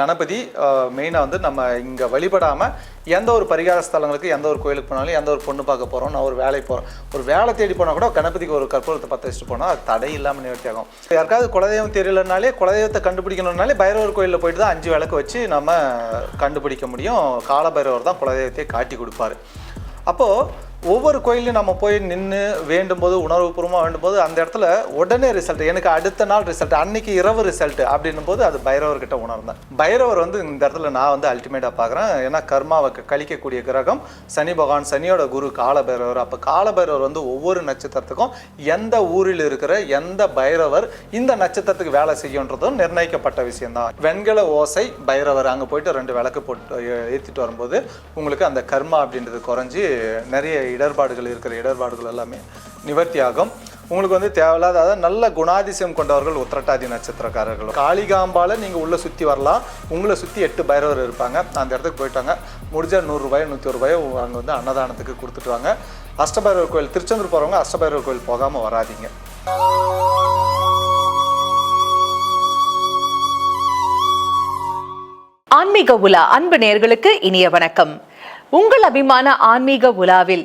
கணபதி மெயினாக வந்து நம்ம இங்கே வழிபடாமல் எந்த ஒரு பரிகார ஸ்தலங்களுக்கு எந்த ஒரு கோயிலுக்கு போனாலும் எந்த ஒரு பொண்ணு பார்க்க போகிறோம் நான் ஒரு வேலைக்கு போகிறோம் ஒரு வேலை தேடி போனால் கூட கணபதிக்கு ஒரு கற்பூரத்தை பற்ற வச்சுட்டு போனால் அது தடை இல்லாமல் நிவர்த்தி ஆகும் யாருக்காவது குலதெய்வம் தெரியலனாலே குலதெய்வத்தை கண்டுபிடிக்கணும்னாலே பைரவர் கோயிலில் போயிட்டு தான் அஞ்சு விளக்கு வச்சு நம்ம கண்டுபிடிக்க முடியும். காலபைரவர் தான் குலதெய்வத்தை காட்டி கொடுப்பாரு. அப்போது ஒவ்வொரு கோயிலையும் நம்ம போய் நின்று வேண்டும் போது உணர்வுபூர்வமாக வேண்டும்போது அந்த இடத்துல உடனே ரிசல்ட் எனக்கு அடுத்த நாள் ரிசல்ட் அன்னைக்கு இரவு ரிசல்ட் அப்படின்னும் போது அது பைரவர்கிட்ட உணர்ந்தேன். பைரவர் வந்து இந்த இடத்துல நான் வந்து அல்டிமேட்டாக பார்க்குறேன். ஏன்னா கர்மாவை கழிக்கக்கூடிய கிரகம் சனி பகவான் சனியோட குரு காலபைரவர். அப்போ காலபைரவர் வந்து ஒவ்வொரு நட்சத்திரத்துக்கும் எந்த ஊரில் இருக்கிற எந்த பைரவர் இந்த நட்சத்திரத்துக்கு வேலை செய்யுன்றதும் நிர்ணயிக்கப்பட்ட விஷயம்தான். வெண்கல ஓசை பைரவர். அங்கே போயிட்டு ரெண்டு விளக்கு போட்டு ஏற்றிட்டு வரும்போது உங்களுக்கு அந்த கர்மா அப்படின்றது குறைஞ்சி நிறைய இடர்பாடுகள் இருக்கிற இடர்பாடுகள் எல்லாமே நிவர்த்தி ஆகும். உங்களுக்கு வந்து தேவையில்லாத அதாவது நல்ல குணாதிசயம் கொண்டவர்கள் உத்திரட்டாதி நட்சத்திரக்காரர்கள். காளிகாம்பால நீங்கள் உள்ளே சுற்றி வரலாம். உங்களை சுற்றி எட்டு பைரவர் இருப்பாங்க. அந்த இடத்துக்கு போயிட்டாங்க. முடிஞ்சால் நூறுரூபாயோ நூற்றி ரூபாயோ அங்கே வந்து அன்னதானத்துக்கு கொடுத்துட்டு வாங்க அஷ்டபைரவர் கோயில் திருச்செந்தூர் போகிறவங்க அஷ்டபைரவர் கோயில் போகாமல் வராதீங்க. ஆன்மீக உலா அன்பு நேர்களுக்கு இனிய வணக்கம். உங்கள் அபிமான ஆன்மீக உலாவில்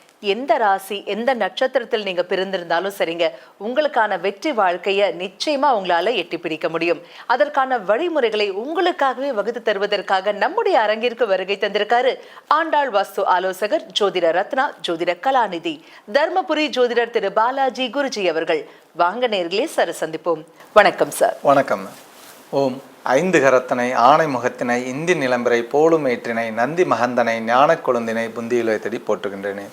எந்த ராசி எந்த நட்சத்திரத்தில் நீங்க பிறந்திருந்தாலும் சரிங்க உங்களுக்கான வெற்றி வாழ்க்கையை நிச்சயமா உங்களால எட்டி பிடிக்க முடியும். அதற்கான வழிமுறைகளை உங்களுக்காகவே வகுத்து தருவதற்காக நம்முடைய அரங்கிற்கு வருகை தந்திருக்காரு ஆண்டாள் வாஸ்து ஆலோசகர் ஜோதிட ரத்னா ஜோதிட கலாநிதி. தர்மபுரி ஜோதிடர் திரு பாலாஜி குருஜி அவர்கள். வாங்க நேர்களே சர சந்திப்போம். வணக்கம் சார். வணக்கம். ஓம் ஐந்து கரத்தனை ஆணை முகத்தினை இந்தி நிலம்பரை போலும் ஏற்றினை நந்தி மகந்தனை ஞானக் கொழுந்தினை புந்தியில் வைத்தடி போற்றுகின்றேனே.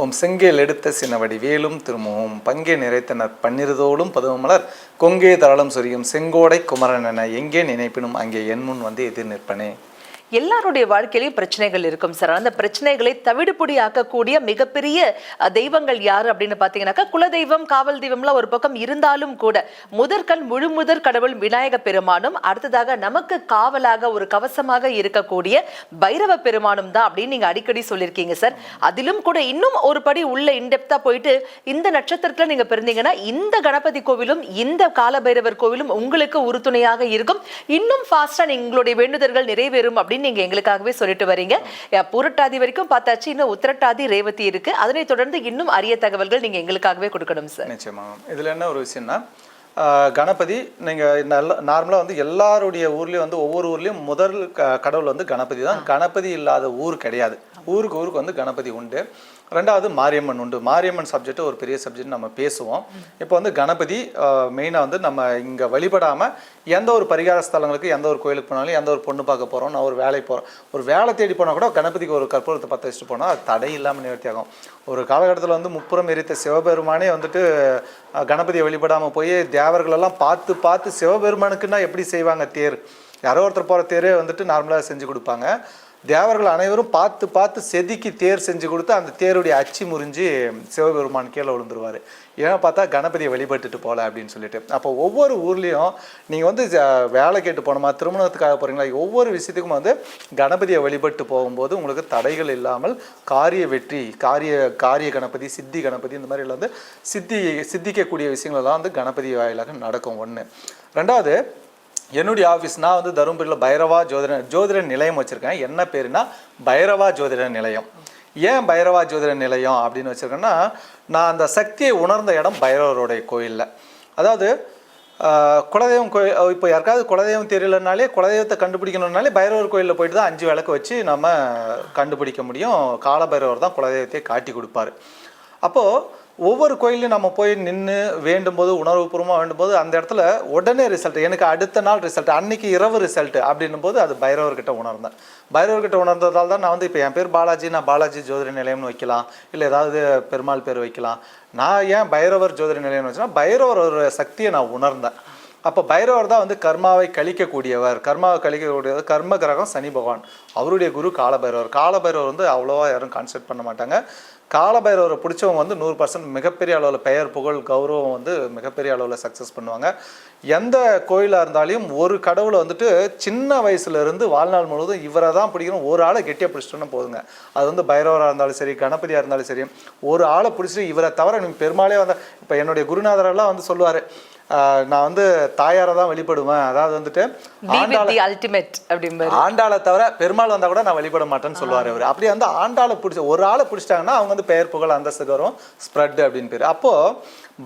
ஓம் செங்கேல் எடுத்த சினவடி வேலும் திருமுகம் பங்கே நிறைத்தனர் பன்னிருதோளும் பதுவமலர் கொங்கே தாளம் சொரியும் செங்கோடை குமரன் என எங்கே நினைப்பினும் அங்கே என் முன் வந்து எதிர் நிற்பனே. எல்லாருடைய வாழ்க்கையிலையும் பிரச்சனைகள் இருக்கும் சார். அந்த பிரச்சனைகளை தவிடுபொடி ஆக்கக்கூடிய மிகப்பெரிய தெய்வங்கள் யார் அப்படின்னு பார்த்தீங்கன்னாக்கா குலதெய்வம் காவல் தெய்வம்லாம் ஒரு பக்கம் இருந்தாலும் கூட முதற்கண் முழு முதற் கடவுள் விநாயக பெருமானும் அடுத்ததாக நமக்கு காவலாக ஒரு கவசமாக இருக்கக்கூடிய பைரவ பெருமானும் தான் அப்படின்னு நீங்க அடிக்கடி சொல்லியிருக்கீங்க சார். அதிலும் கூட இன்னும் ஒரு படி உள்ள இன்டெப்தா போயிட்டு இந்த நட்சத்திரத்துல நீங்க பிறந்தீங்கன்னா இந்த கணபதி கோவிலும் இந்த காலபைரவர் கோவிலும் உங்களுக்கு உறுதுணையாக இருக்கும். இன்னும் ஃபாஸ்டா நீங்களுடைய வேண்டுதல்கள் நிறைவேறும் அப்படின்னு நீங்க எங்களுக்காகவே சொல்லிட்டு வரீங்க. புரட்டாதி வரைக்கும் பார்த்தாச்சு இன்னும் உத்திரட்டாதி ரேவதி இருக்கு. அதனைத் தொடர்ந்து இன்னும் அரிய தகவல்கள் நீங்க எங்களுக்காகவே கொடுக்கணும் சார் நிச்சயமாக இதில் என்ன ஒரு விஷயம்னா கணபதி நீங்கள் நல்ல நார்மலாக வந்து எல்லாருடைய ஊர்லேயும் வந்து ஒவ்வொரு ஊர்லேயும் முதல் க கடவுள் வந்து கணபதி தான். கணபதி இல்லாத ஊர் கிடையாது. ஊருக்கு ஊருக்கு வந்து கணபதி உண்டு. ரெண்டாவது மாரியம்மன் உண்டு. மாரியம்மன் சப்ஜெக்ட் ஒரு பெரிய சப்ஜெக்ட் நம்ம பேசுவோம். இப்போ வந்து கணபதி மெயினாக வந்து நம்ம இங்கே வழிபடாமல் எந்த ஒரு பரிகார ஸ்தலங்களுக்கு எந்த ஒரு கோயிலுக்கு போனாலும் எந்த ஒரு பொண்ணு பார்க்க போகிறோம் நான் ஒரு வேலைக்கு போகிறோம் ஒரு வேலை தேடி போனால் கூட கணபதிக்கு ஒரு கற்பூரத்தை பற்ற வச்சுட்டு போனால் அது தடை இல்லாமல் நிவர்த்தி ஆகும் ஒரு காலகட்டத்தில் வந்து முப்புறம் எரித்த சிவபெருமானே வந்துட்டு கணபதியை வழிபடாமல் போய் தேவர்களெல்லாம் பார்த்து பார்த்து சிவபெருமானுக்குன்னா எப்படி செய்வாங்க தேர்? யாரோ ஒருத்தர் போகிற தேரே வந்துட்டு நார்மலாக செஞ்சு கொடுப்பாங்க. தேவர்கள் அனைவரும் பார்த்து பார்த்து செதுக்கி தேர் செஞ்சு கொடுத்து அந்த தேருடைய அச்சு முறிஞ்சு சிவபெருமான் கீழே விழுந்துருவார். ஏன்னா பார்த்தா கணபதியை வழிபட்டுட்டு போகல அப்படின்னு சொல்லிட்டு. அப்போ ஒவ்வொரு ஊர்லேயும் நீங்கள் வந்து ஜ- வேலை கேட்டு போனோமா திருமணத்துக்காக போகிறீங்களா ஒவ்வொரு விஷயத்துக்கும் வந்து கணபதியை வழிபட்டு போகும்போது உங்களுக்கு தடைகள் இல்லாமல் காரிய வெற்றி காரிய காரிய கணபதி சித்தி கணபதி இந்த மாதிரி வந்து சித்தி சித்திக்கக்கூடிய விஷயங்களெல்லாம் வந்து கணபதி வாயிலாக நடக்கும் ஒன்று ரெண்டாவது என்னுடைய ஆஃபீஸ் நான் வந்து தருமபுரியில் பைரவா ஜோதிட ஜோதிட நிலையம் வச்சுருக்கேன். என்ன பேருனா பைரவா ஜோதிட நிலையம். ஏன் பைரவா ஜோதிட நிலையம் அப்படின்னு வச்சுருக்கேன்னா நான் அந்த சக்தியை உணர்ந்த இடம் பைரவருடைய கோயிலில். அதாவது குலதெய்வம் கோயில் இப்போ யாருக்காவது குலதெய்வம் தெரியலனாலே குலதெய்வத்தை கண்டுபிடிக்கணும்னாலே பைரவர் கோயிலில் போயிட்டு தான் அஞ்சு விளக்கு வச்சு நம்ம கண்டுபிடிக்க முடியும். காலபைரவர் தான் குலதெய்வத்தை காட்டி கொடுப்பாரு. அப்போது ஒவ்வொரு கோயிலையும் நம்ம போய் நின்று வேண்டும் போது உணர்வுபூர்வமாக வேண்டும்போது அந்த இடத்துல உடனே ரிசல்ட் எனக்கு அடுத்த நாள் ரிசல்ட் அன்னைக்கு இரவு ரிசல்ட் அப்படின்னும் போது அது பைரவர்கிட்ட உணர்ந்தேன். பைரவர்கிட்ட உணர்ந்ததால் தான் நான் வந்து இப்போ என் பேர் பாலாஜி நான் பாலாஜி ஜோதிட நிலையம்னு வைக்கலாம் இல்லை ஏதாவது பெருமாள் பேர் வைக்கலாம். நான் ஏன் பைரவர் ஜோதிட நிலையம்னு வச்சுன்னா பைரவர் ஒரு சக்தியை நான் உணர்ந்தேன். அப்போ பைரவர் தான் வந்து கர்மாவை கழிக்கக்கூடியவர். கர்மாவை கழிக்கக்கூடியவர் கர்ம கிரகம் சனி பகவான். அவருடைய குரு காலபைரவர். காலபைரவர் வந்து அவ்வளோவா யாரும் கான்செப்ட் பண்ண மாட்டாங்க. காலபைரவரை பிடிச்சவங்க வந்து நூறு பர்சன்ட் மிகப்பெரிய அளவில் பெயர் புகழ் கௌரவம் வந்து மிகப்பெரிய அளவில் சக்ஸஸ் பண்ணுவாங்க. எந்த கோயிலாக இருந்தாலும் ஒரு கடவுளை வந்துட்டு சின்ன வயசுலேருந்து வாழ்நாள் முழுவதும் இவரை தான் பிடிக்கணும். ஒரு ஆளை கெட்டியாக பிடிச்சிட்டோன்னு போதுங்க. அது வந்து பைரவராக இருந்தாலும் சரி கணபதியாக இருந்தாலும் சரி ஒரு ஆளை பிடிச்சிட்டு இவரை தவிர பெருமாளே வந்தால் இப்போ என்னுடைய குருநாதரெல்லாம் வந்து சொல்லுவார் நான் வந்து தாயாரை தான் வழிபடுவேன் அதாவது வந்துட்டு அல்டிமேட் அப்படிம்பாரு. ஆண்டாளை தவிர பெருமாள் வந்தா கூட நான் வழிபட மாட்டேன்னு சொல்லுவார் அவர். அப்படியே வந்து ஆண்டாளை பிடிச்ச ஒரு ஆளை பிடிச்சிட்டாங்கன்னா அவங்க வந்து பெயர் புகழ் அந்தஸ்து வரும் ஸ்ப்ரெட் அப்படின்னு பேர். அப்போ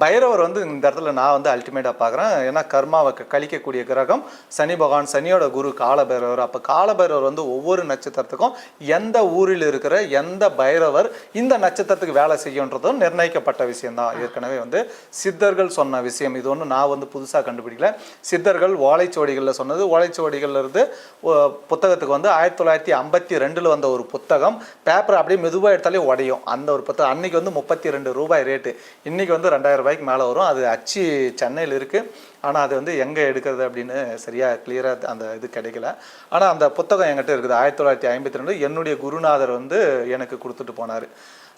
பைரவர் வந்து இந்த இடத்துல நான் வந்து அல்டிமேட்டாக பார்க்குறேன். ஏன்னா கர்மாவை கழிக்கக்கூடிய கிரகம் சனி பகவான் சனியோட குரு காலபைரவர். அப்போ காலபைரவர் வந்து ஒவ்வொரு நட்சத்திரத்துக்கும் எந்த ஊரில் இருக்கிற எந்த பைரவர் இந்த நட்சத்திரத்துக்கு வேலை செய்யுன்றதும் நிர்ணயிக்கப்பட்ட விஷயம்தான். ஏற்கனவே வந்து சித்தர்கள் சொன்ன விஷயம். இது ஒன்று நான் வந்து புதுசாக கண்டுபிடிக்கல. சித்தர்கள் ஓலைச்சுவடிகளில் சொன்னது. ஓலைச்சுவடிகள்ல இருந்து புத்தகத்துக்கு வந்து ஆயிரத்தி தொள்ளாயிரத்தி ஐம்பத்தி ரெண்டில் வந்த ஒரு புத்தகம். பேப்பர் அப்படியே மெதுவாக எடுத்தாலே உடையும். அந்த ஒரு புத்தகம். அன்றைக்கி வந்து முப்பத்தி ரெண்டு ரூபாய் ரேட்டு இன்றைக்கி வந்து ரெண்டாயிரம் ரூபாய்க்கு மேலே வரும். அது அச்சு சென்னையில் இருக்குது ஆனால் அது வந்து எங்கே எடுக்கிறது அப்படின்னு சரியாக கிளியராக அந்த இது கிடைக்கல. ஆனால் அந்த புத்தகம் என்கிட்ட இருக்குது. ஆயிரத்தி தொள்ளாயிரத்தி ஐம்பத்தி ரெண்டு என்னுடைய குருநாதர் வந்து எனக்கு கொடுத்துட்டு போனார்.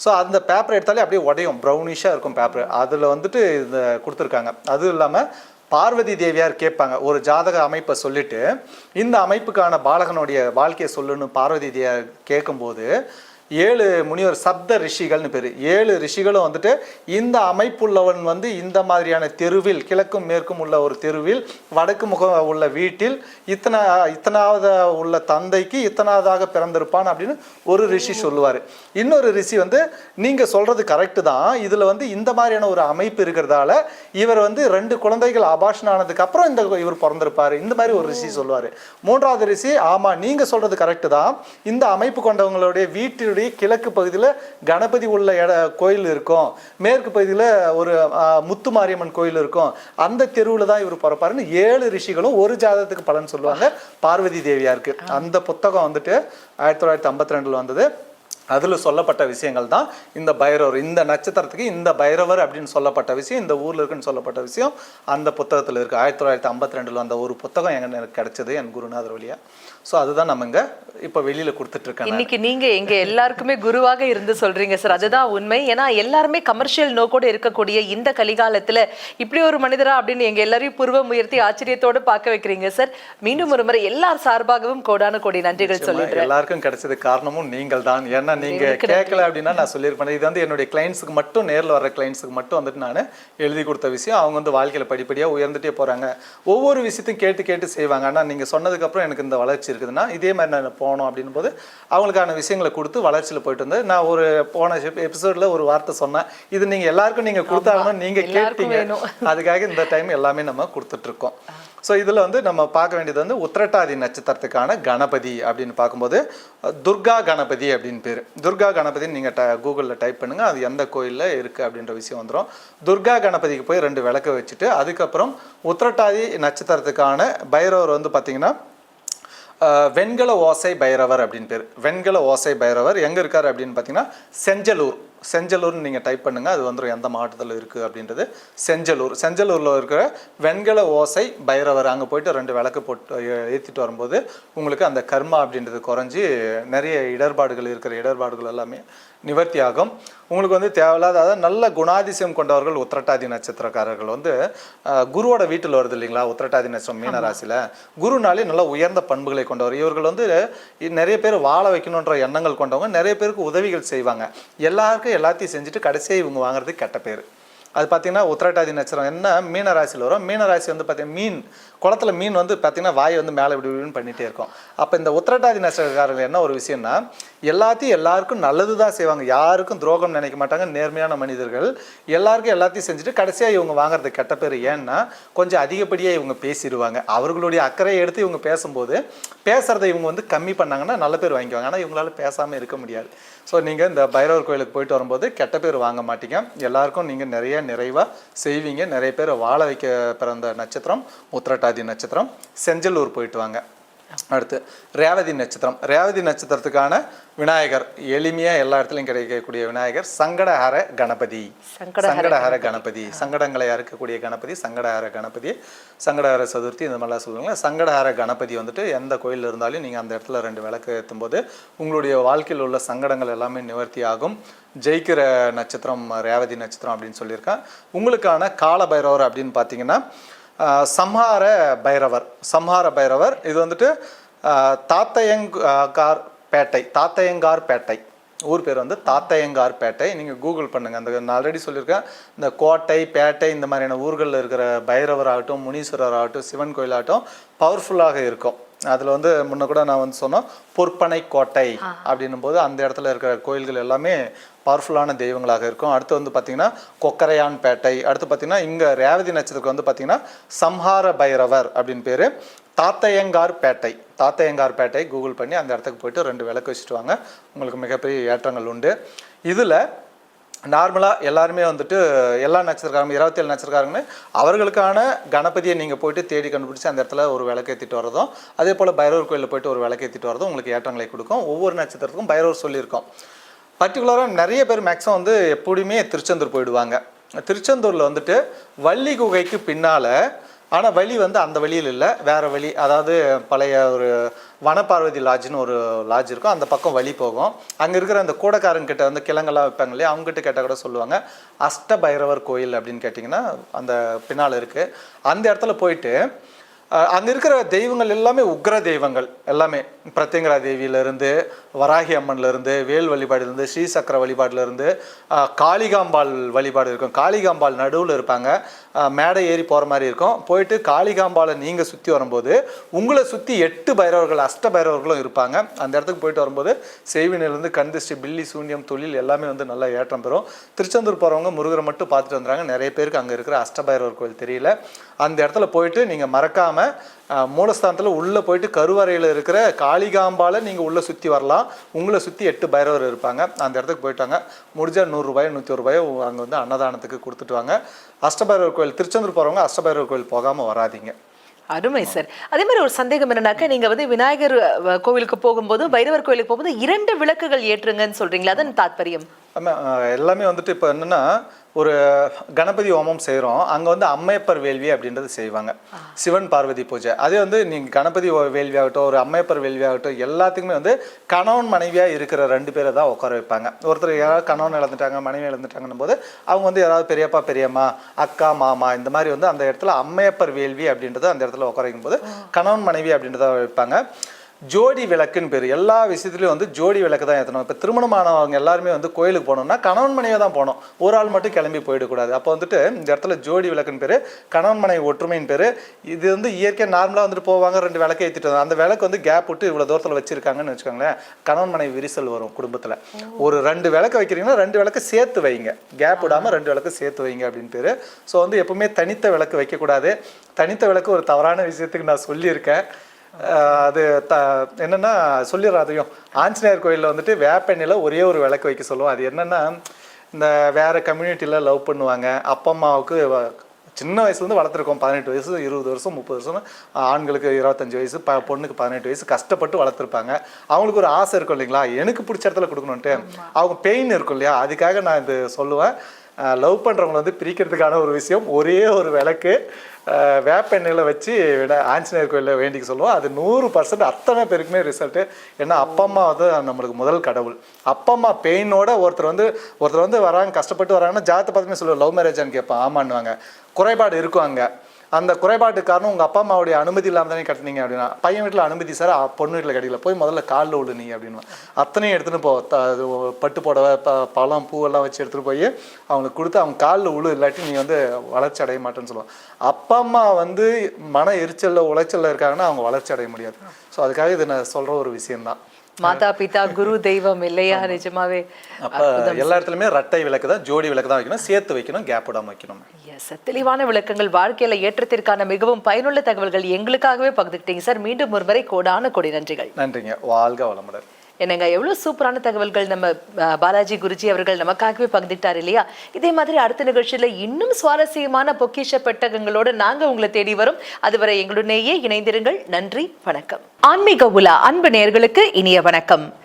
ஸோ அந்த பேப்பர் எடுத்தாலே அப்படியே உடையும். ப்ரௌனிஷாக இருக்கும் பேப்பர் அதில் வந்துட்டு இந்த கொடுத்துருக்காங்க. அதுவும் இல்லாமல் பார்வதி தேவியார் கேட்பாங்க. ஒரு ஜாதக அமைப்பை சொல்லிட்டு இந்த அமைப்புக்கான பாலகனுடைய வாழ்க்கையை சொல்லுன்னு பார்வதி தேவியார் கேட்கும்போது ஏழு முனிவர் சப்த ரிஷிகள்னு பேர். ஏழு ரிஷிகளும் வந்துட்டு இந்த அமைப்புள்ளவன் வந்து இந்த மாதிரியான தெருவில் கிழக்கும் மேற்கும் உள்ள ஒரு தெருவில் வடக்கு முகம் உள்ள வீட்டில் இத்தனை இத்தனாவது உள்ள தந்தைக்கு இத்தனாவதாக பிறந்திருப்பான் அப்படின்னு ஒரு ரிஷி சொல்லுவார். இன்னொரு ரிஷி வந்து நீங்கள் சொல்கிறது கரெக்டு தான். இதில் வந்து இந்த மாதிரியான ஒரு அமைப்பு இருக்கிறதால இவர் வந்து ரெண்டு குழந்தைகள் அபாஷன் ஆனதுக்கு அப்புறம் இந்த இவர் பிறந்திருப்பார். இந்த மாதிரி ஒரு ரிஷி சொல்லுவார். மூன்றாவது ரிஷி ஆமாம் நீங்கள் சொல்கிறது கரெக்டு தான். இந்த அமைப்பு கொண்டவங்களுடைய வீட்டில் வீட்டினுடைய கிழக்கு பகுதியில் கணபதி உள்ள இட கோயில் இருக்கும். மேற்கு பகுதியில் ஒரு முத்து மாரியம்மன் கோயில் இருக்கும். அந்த தெருவில் தான் இவர் பிறப்பாருன்னு ஏழு ரிஷிகளும் ஒரு ஜாதகத்துக்கு பலன் சொல்லுவாங்க. பார்வதி தேவியாருக்கு. அந்த புத்தகம் வந்துட்டு ஆயிரத்தி தொள்ளாயிரத்தி ஐம்பத்தி ரெண்டில் வந்தது. அதில் சொல்லப்பட்ட விஷயங்கள் தான் இந்த பைரவர் இந்த நட்சத்திரத்துக்கு இந்த பைரவர் அப்படின்னு சொல்லப்பட்ட விஷயம் இந்த ஊரில் இருக்குன்னு சொல்லப்பட்ட விஷயம் அந்த புத்தகத்தில் இருக்குது ஆயிரத்தி தொள்ளாயிரத்தி ஐம்பத்தி ரெண்டில் அந்த ஒரு புத்தகம் எங்க எனக்கு கிடைச்சது என் குருநாதர் வழியா. ஸோ அதுதான் நம்ம இங்கே இப்போ வெளியில் கொடுத்துட்ருக்கேன் இன்னைக்கு நீங்க எங்க எல்லாருக்குமே குருவாக இருந்து சொல்றீங்க சார். அதுதான் உண்மை. ஏன்னா எல்லாருமே கமர்ஷியல் நோக்கோடு இருக்கக்கூடிய இந்த கலிகாலத்துல இப்படி ஒரு மனிதரா அப்படின்னு எங்க எல்லாரையும் புருவம் உயர்த்தி ஆச்சரியத்தோடு பார்க்க வைக்கிறீங்க சார். மீண்டும் ஒரு முறை எல்லார் சார்பாகவும் கோடான கோடி நன்றிகள் சொல்லிடுறேன் எல்லாருக்கும் கிடைச்சது காரணமும் நீங்கள் தான். ஏன்னா நீங்க கேட்கல அப்படின்னா நான் சொல்லியிருப்பேன். இது வந்து என்னுடைய கிளைண்ட்ஸுக்கு மட்டும் நேர்ல வர கிளைண்ட்ஸுக்கு மட்டும் வந்துட்டு நான் எழுதி கொடுத்த விஷயம். அவங்க வந்து வாழ்க்கையில படிப்படியா உயர்ந்துட்டே போறாங்க. ஒவ்வொரு விஷயத்தையும் கேட்டு கேட்டு செய்வாங்க. ஆனா நீங்க சொன்னதுக்கு அப்புறம் எனக்கு இந்த வளர்ச்சி இருக்குதுன்னா இதே மாதிரி நான் போனோம் அப்படின்னும் போது அவங்களுக்கான விஷயங்களை கொடுத்து வளர்ச்சியில போயிட்டு வந்து நான் ஒரு போன எபிசோட்ல ஒரு வார்த்தை சொன்னேன். இது நீங்க எல்லாருக்கும் நீங்க கொடுத்தாகணும் நீங்க எல்லாருக்கும் கேட்டீங்க. அதுக்காக இந்த டைம் எல்லாமே நம்ம கொடுத்துட்டு இருக்கோம். ஸோ இதில் வந்து நம்ம பார்க்க வேண்டியது வந்து உத்திரட்டாதி நட்சத்திரத்துக்கான கணபதி அப்படின்னு பார்க்கும்போது துர்கா கணபதி அப்படின்னு பேர். துர்கா கணபதின்னு நீங்கள் ட கூகுளில் டைப் பண்ணுங்கள் அது எந்த கோயிலில் இருக்குது அப்படின்ற விஷயம் வந்துடும் துர்கா கணபதிக்கு போய் ரெண்டு விளக்கு வச்சுட்டு அதுக்கப்புறம் உத்திரட்டாதி நட்சத்திரத்துக்கான பைரவர் வந்து பார்த்தீங்கன்னா வெண்கல ஓசை பைரவர் அப்படின்னு பேர். வெண்கல ஓசை பைரவர் எங்கே இருக்கார் அப்படின்னு பார்த்தீங்கன்னா செஞ்சலூர். செஞ்சலூர்னு நீங்கள் டைப் பண்ணுங்கள் அது வந்துடும் எந்த மாவட்டத்தில் இருக்குது அப்படின்றது. செஞ்சலூர் செஞ்சலூரில் இருக்கிற வெண்கல ஓசை பைரவர் அங்கே போயிட்டு ரெண்டு விளக்கு போட்டு ஏ- ஏத்திட்டு வரும்போது உங்களுக்கு அந்த கர்மா அப்படின்றது குறைஞ்சி நிறைய இடர்பாடுகள் இருக்கிற இடர்பாடுகள் எல்லாமே நிவர்த்தி ஆகும். உங்களுக்கு வந்து தேவையில்லாத அதாவது நல்ல குணாதிசயம் கொண்டவர்கள் உத்திரட்டாதி நட்சத்திரக்காரர்கள் வந்து குருவோட வீட்டில் வருது இல்லைங்களா உத்திரட்டாதி நட்சத்திரம் மீன ராசியில். குருனாலே நல்ல உயர்ந்த பண்புகளை கொண்டவர். இவர்கள் வந்து நிறைய பேர் வாழ வைக்கணுன்ற எண்ணங்கள் கொண்டவங்க நிறைய பேருக்கு உதவிகள் செய்வாங்க. எல்லாருக்கும் எல்லாத்தையும் செஞ்சுட்டு கடைசியாக இவங்க வாங்குறது கெட்ட பேர். அது பார்த்தீங்கன்னா உத்திரட்டாதி நட்சத்திரம். என்ன? மீன ராசியில் வரும். மீன ராசி வந்து பார்த்தீங்கன்னா மீன் குளத்துல மீன் வந்து பார்த்தீங்கன்னா வாய் வந்து மேலே இப்படி இப்படின்னு பண்ணிகிட்டே இருக்கும். அப்போ இந்த உத்திரட்டாதி நட்சத்திரக்காரர்கள் என்ன ஒரு விஷயம்னா எல்லாத்தையும் எல்லாருக்கும் நல்லது தான் செய்வாங்க. யாருக்கும் துரோகம் நினைக்க மாட்டாங்க. நேர்மையான மனிதர்கள். எல்லாருக்கும் எல்லாத்தையும் செஞ்சுட்டு கடைசியாக இவங்க வாங்குறது கெட்ட பேர். ஏன்னா கொஞ்சம் அதிகப்படியாக இவங்க பேசிடுவாங்க. அவர்களுடைய அக்கறையை எடுத்து இவங்க பேசும்போது பேசுகிறத இவங்க வந்து கம்மி பண்ணாங்கன்னா நல்ல பேர் வாங்கிக்குவாங்க. ஆனால் இவங்களால பேசாமல் இருக்க முடியாது. ஸோ நீங்கள் இந்த பைரவர் கோயிலுக்கு போயிட்டு வரும்போது கெட்ட பேர் வாங்க மாட்டீங்க. எல்லாருக்கும் நீங்கள் நிறைய நிறைவாக செய்வீங்க. நிறைய பேர் வாழ வைக்க பிறந்த நட்சத்திரம் உத்திரட்டாதி நட்சத்திரம் செஞ்சலூர் போயிட்டு வாங்க. அடுத்து ரேவதி நட்சத்திரம். ரேவதி நட்சத்திரத்துக்கான விநாயகர் எளிமையாக எல்லா இடத்துலையும் கிடைக்கக்கூடிய விநாயகர் சங்கடஹர கணபதி. சங்கடஹர கணபதி. சங்கடங்களை அறுக்கக்கூடிய கணபதி சங்கடஹர கணபதி சங்கடஹர சதுர்த்தி இந்த மாதிரிலாம் சொல்லுவாங்க சங்கடஹர கணபதி வந்துட்டு எந்த கோயில் இருந்தாலும் நீங்கள் அந்த இடத்துல ரெண்டு விளக்கு ஏற்றும் போது உங்களுடைய வாழ்க்கையில் உள்ள சங்கடங்கள் எல்லாமே நிவர்த்தி ஆகும். ஜெயிக்கிற நட்சத்திரம் ரேவதி நட்சத்திரம் அப்படின்னு சொல்லியிருக்கேன் உங்களுக்கான கால பைரவர் அப்படின்னு பார்த்தீங்கன்னா சம்ஹார பைரவர் சம்ஹார பைரவர். இது வந்துட்டு தாத்தையங்கார் பேட்டை தாத்தையங்கார் பேட்டை. ஊர் பேர் வந்து தாத்தையங்கார் பேட்டை. நீங்கள் கூகுள் பண்ணுங்கள் அந்த நான் ஆல்ரெடி சொல்லியிருக்கேன். இந்த கோட்டை பேட்டை இந்த மாதிரியான ஊர்களில் இருக்கிற பைரவர் ஆகட்டும் முனீஸ்வரர் ஆகட்டும் சிவன் கோயிலாகட்டும் பவர்ஃபுல்லாக இருக்கும். அதில் வந்து முன்ன கூட நான் வந்து சொன்னோம் பொற்பனை கோட்டை அப்படின்னும் போது அந்த இடத்துல இருக்கிற கோயில்கள் எல்லாமே பவர்ஃபுல்லான தெய்வங்களாக இருக்கும். அடுத்து வந்து பார்த்தீங்கன்னா கொக்கரையான் பேட்டை. அடுத்து பார்த்தீங்கன்னா இங்கே ரேவதி நட்சத்திரத்துக்கு வந்து பார்த்தீங்கன்னா சம்ஹார பைரவர் அப்படின்னு பேர். தாத்தையங்கார் பேட்டை. தாத்தையங்கார் பேட்டை கூகுள் பண்ணி அந்த இடத்துக்கு போயிட்டு ரெண்டு விளக்கு வச்சுட்டு வாங்க. உங்களுக்கு மிகப்பெரிய ஏற்றங்கள் உண்டு. இதில் நார்மலாக எல்லாருமே வந்துட்டு எல்லா நட்சத்திரக்காரங்க இருபத்தேழு நட்சத்திரக்காரங்கன்னு அவர்களுக்கான கணபதியை நீங்கள் போயிட்டு தேடி கண்டுபிடிச்சி அந்த இடத்துல ஒரு விளக்கேற்றிட்டு வரதும் அதே போல் பைரவர் கோயிலில் போயிட்டு ஒரு விளக்கேற்றிட்டு வரதும் உங்களுக்கு ஏற்றங்களை கொடுக்கும். ஒவ்வொரு நட்சத்திரத்துக்கும் பைரவர் சொல்லியிருக்கோம். பர்டிகுலராக நிறைய பேர் மேக்ஸிமம் வந்து எப்படியுமே திருச்செந்தூர் போயிடுவாங்க. திருச்செந்தூரில் வந்துட்டு வள்ளி குகைக்கு பின்னால் ஆனால் வழி வந்து அந்த வழியில் இல்லை. வேறு வழி அதாவது பழைய ஒரு வனப்பார்வதி லாட்ஜ்னு ஒரு லாட்ஜ் இருக்கும். அந்த பக்கம் வழி போகும். அங்கே இருக்கிற அந்த கூடக்காரங்கிட்ட வந்து கிழங்கெல்லாம் வைப்பாங்க இல்லையா? அவங்ககிட்ட கேட்டால் கூட சொல்லுவாங்க. அஷ்ட பைரவர் கோயில் அப்படின்னு கேட்டிங்கன்னா அந்த பின்னால் இருக்குது அந்த இடத்துல போயிட்டு அங்கே இருக்கிற தெய்வங்கள் எல்லாமே உக்ர தெய்வங்கள். எல்லாமே. பிரத்யங்கரா தேவியிலேருந்து வராகி அம்மன்லேருந்து வேல் வழிபாடுலேருந்து ஸ்ரீசக்கர வழிபாடுலேருந்து காளிகாம்பாள் வழிபாடு இருக்கும். காளிகாம்பாள் நடுவில் இருப்பாங்க. மேடை ஏறி போகிற மாதிரி இருக்கும். போயிட்டு காளிகாம்பாளை நீங்கள் சுற்றி வரும்போது உங்களை சுற்றி எட்டு பைரவர்கள் அஷ்ட பைரவர்களும் இருப்பாங்க. அந்த இடத்துக்கு போயிட்டு வரும்போது செய்வினிலேருந்து கந்திஷ்டி பில்லி சூன்யம் தொழில் எல்லாமே வந்து நல்லா ஏற்றம் பெறும். திருச்செந்தூர் போகிறவங்க முருகரை மட்டும் பார்த்துட்டு வந்துறாங்க நிறைய பேருக்கு அங்கே இருக்கிற அஷ்டபைரவர் கோயில் தெரியல. அந்த இடத்துல போயிட்டு நீங்கள் மறக்காமல் மூலஸ்தானத்தில் உள்ளே போயிட்டு கருவறையில் இருக்கிற காளிகாம்பால நீங்கள் உள்ளே சுற்றி வரலாம். உங்களை சுற்றி எட்டு பைரவர் இருப்பாங்க. அந்த இடத்துக்கு போயிட்டாங்க. முடிஞ்சால் நூறுரூபாயோ நூற்றி ரூபாயோ அங்கே வந்து அன்னதானத்துக்கு கொடுத்துட்டு வாங்க அஷ்டபைரவர் கோயில் திருச்செந்தூர் போகிறவங்க அஷ்டபைரவர் கோயில் போகாமல் வராதீங்க. அருமை சார் அதே மாதிரி ஒரு சந்தேகம் என்னன்னாக்கா நீங்க வந்து விநாயகர் கோவிலுக்கு போகும்போது பைரவர் கோயிலுக்கு போகும்போது இரண்டு விளக்குகள் ஏற்றுங்கன்னு சொல்றீங்களா அதன் தாத்பரியம். எல்லாமே வந்துட்டு இப்போ என்னென்னா ஒரு கணபதி ஹோமம் செய்கிறோம் அங்கே வந்து அம்மையப்பர் வேள்வி அப்படின்றது செய்வாங்க. சிவன் பார்வதி பூஜை. அதே வந்து நீங்கள் கணபதி வேள்வி ஆகட்டும் ஒரு அம்மையப்பர் வேள்வி ஆகட்டும் எல்லாத்துக்குமே வந்து கணவன் மனைவியாக இருக்கிற ரெண்டு பேரை தான் உட்கார வைப்பாங்க. ஒருத்தர் யாராவது கணவன் இழந்துட்டாங்க மனைவி இழந்துட்டாங்கன்னும் போது அவங்க வந்து யாராவது பெரியப்பா பெரியம்மா அக்கா மாமா இந்த மாதிரி வந்து அந்த இடத்துல அம்மையப்பர் வேள்வி அப்படின்றத அந்த இடத்துல உட்கார வைக்கும்போது கணவன் மனைவி அப்படின்றத வைப்பாங்க. ஜோடி விளக்குன்னு பேர். எல்லா விஷயத்துலையும் வந்து ஜோடி விளக்கு தான் ஏற்றணும் இப்போ திருமணமானவங்க எல்லாருமே வந்து கோயிலுக்கு போகணும்னா கணவன் மனைவி தான் போகணும் ஒரு ஆள் மட்டும் கிளம்பி போயிடக்கூடாது. அப்போ வந்துட்டு இந்த இடத்துல ஜோடி விளக்குன்னு பேர் கணவன் மனைவி ஒற்றுமையின் பேர். இது வந்து இயற்கை நார்மலாக வந்துட்டு போவாங்க ரெண்டு விளக்கு ஏற்றிட்டு வந்தாங்க. அந்த விளக்கு வந்து கேப் விட்டு இவ்வளோ தூரத்தில் வச்சிருக்காங்கன்னு வச்சுக்கோங்களேன் கணவன் மனைவி விரிசல் வரும் குடும்பத்தில். ஒரு ரெண்டு விளக்கு வைக்கிறீங்கன்னா ரெண்டு விளக்கு சேர்த்து வைங்க. கேப் விடாமல் ரெண்டு விளக்கு சேர்த்து வைங்க அப்படின்னு பேர். ஸோ வந்து எப்பவுமே தனித்த விளக்கு வைக்கக்கூடாது. தனித்த விளக்கு ஒரு தவறான விஷயத்துக்கு நான் சொல்லியிருக்கேன். அது த என்னன்னா சொல்லிடுறேன் அதையும் ஆஞ்சநேயர் கோயிலில் வந்துட்டு வேப்பெண்ணில் ஒரே ஒரு விளக்கு வைக்க சொல்லுவோம். அது என்னன்னா இந்த வேற கம்யூனிட்டியில் லவ் பண்ணுவாங்க. அப்பா அம்மாவுக்கு சின்ன வயசுலேருந்து வளர்த்துருக்கோம். பதினெட்டு வயசு இருபது வருஷம் முப்பது வருஷம் ஆண்களுக்கு இருபத்தஞ்சு வயசு ப பொண்ணுக்கு பதினெட்டு வயசு கஷ்டப்பட்டு வளர்த்துருப்பாங்க. அவங்களுக்கு ஒரு ஆசை இருக்கும் இல்லைங்களா? எனக்கு பிடிச்ச இடத்துல கொடுக்கணுன்ட்டு அவங்க பெயின் இருக்கும் இல்லையா? அதுக்காக நான் இது சொல்லுவேன். லவ் பண்ணுறவங்களை வந்து பிரிக்கிறதுக்கான ஒரு விஷயம். ஒரே ஒரு விளக்கு. வேப்பெண்ணெயில் வச்சு விட ஆஞ்சநேயர் கோயிலில் வேண்டிக்க சொல்லுவோம். அது நூறு பர்சன்ட் அத்தனை பேருக்குமே ரிசல்ட்டு ஏன்னா அப்பா அம்மா வந்து நம்மளுக்கு முதல் கடவுள். அப்பா அம்மா பெயினோட ஒருத்தர் வந்து ஒருத்தர் வந்து வராங்க கஷ்டப்பட்டு வராங்கன்னா ஜாதத்தை பார்த்துமே சொல்லுவோம் லவ் மேரேஜான்னு கேட்பான். ஆமான்னுவாங்க. குறைபாடு இருக்கும் அங்கே. அந்த குறைபாட்டு காரணம் உங்கள் அப்பா அம்மாவுடைய அனுமதி இல்லாமல் தானே கட்டினீங்க அப்படின்னா பையன் வீட்டில் அனுமதி சார் பொண்ணு வீட்டில் கட்டிக்கல போய் முதல்ல காலில் விழு நீ அப்படின்னு அத்தனையும் எடுத்துகிட்டு போ பட்டு புடவை ப பழம் பூவெல்லாம் வச்சு எடுத்துகிட்டு போய் அவங்களுக்கு கொடுத்து அவங்க காலில் உழு இல்லாட்டி நீ வந்து வளர்ச்சி அடைய மாட்டேன்னு சொல்லுவாங்க அப்பா அம்மா வந்து மன எரிச்சலில் உளைச்சலில் இருக்காங்கன்னா அவங்க வளர்ச்சி அடைய முடியாது. ஸோ அதுக்காக இது நான் சொல்கிற ஒரு விஷயம்தான். மாதா பிதா குரு தெய்வம் இல்லையா நிஜமாவே அப்போ எல்லா இடத்துலையுமே ரெட்டை விளக்கு தான் ஜோடி விளக்கு தான் வைக்கணும் சேர்த்து வைக்கணும் கேப் விடாம வைக்கணும். எஸ் தெளிவான விளக்கங்கள் வாழ்க்கையில ஏற்றத்திற்கான மிகவும் பயனுள்ள தகவல்கள் எங்களுக்காகவே பகிர்ந்துக்கிட்டீங்க சார் மீண்டும் ஒரு முறை கோடான கொடி நன்றிகள். நன்றிங்க. வாழ்க வளமுடன். என்னங்க எவ்வளவு சூப்பரான தகவல்கள் நம்ம பாலாஜி குருஜி அவர்கள் நமக்காகவே பகிர்ந்துட்டார் இல்லையா? இதே மாதிரி அடுத்த நிகழ்ச்சியில இன்னும் சுவாரஸ்யமான பொக்கிஷ பெட்டகங்களோடு நாங்க உங்களை தேடி வரும். அதுவரை எங்களுடனேயே இணைந்திருங்கள். நன்றி வணக்கம். ஆன்மீக உலா அன்பு நேயர்களுக்கு இனிய வணக்கம்.